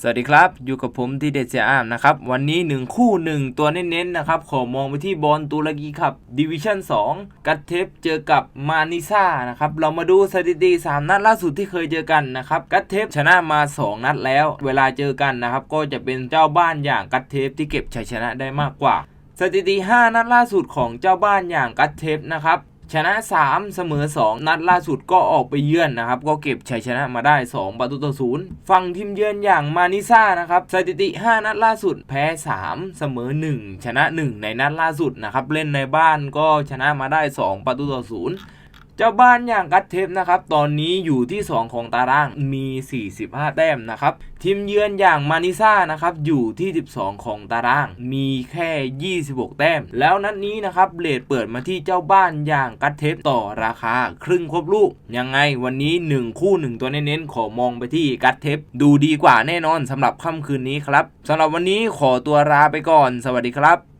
สวัสดีครับ อยู่กับผมที่เด็ดเสียอามนะครับ วันนี้ 1 คู่ 1 ตัวเน้นๆนะครับ ขอมองไปที่บอลตุรกีครับดิวิชั่น 2 กัตเทปเจอกับมานิซ่านะครับ เรามาดูสถิติ 3 นัดล่าสุดที่เคยเจอกันนะครับ กัตเทปชนะมา 2 นัดแล้ว เวลาเจอกันนะครับ ก็จะเป็นเจ้าบ้านอย่างกัตเทปที่เก็บชัยชนะได้มากกว่า สถิติ 5 นัดล่าสุดของเจ้าบ้านอย่างกัตเทปนะครับ ชนะ 3 เสมอ 2 นัดล่าสุดก็ออกไปเยือนนะครับ ก็เก็บชัยชนะมาได้ 2 ประตูต่อศูนย์ฝั่งทีมเยือนอย่างมานิซ่านะครับสถิติ 5 นัดล่าสุด แพ้ 3 เสมอ 1 ชนะ 1 ในนัดล่าสุดนะครับ เล่นในบ้านก็ชนะมาได้ 2 ประตูต่อศูนย์ เจ้าบ้านอย่างกัตเทปนะครับตอนนี้อยู่ที่ 2 ของตารางมี 45 แต้มนะครับทีมเยือนอย่างมานิซ่านะครับอยู่ที่ 12 ของตาราง มีแค่ 26 แต้ม แล้วนัดนี้นะครับเลดเปิดมาที่เจ้าบ้านอย่างกัตเทปต่อราคา ครึ่งครบลูก ยังไงวันนี้ 1 คู่ 1 ตัวเน้นๆขอมองไปที่กัตเทปดูดีกว่าแน่นอนสำหรับค่ำคืนนี้ครับสำหรับวันนี้ขอตัวลาไปก่อน สวัสดีครับ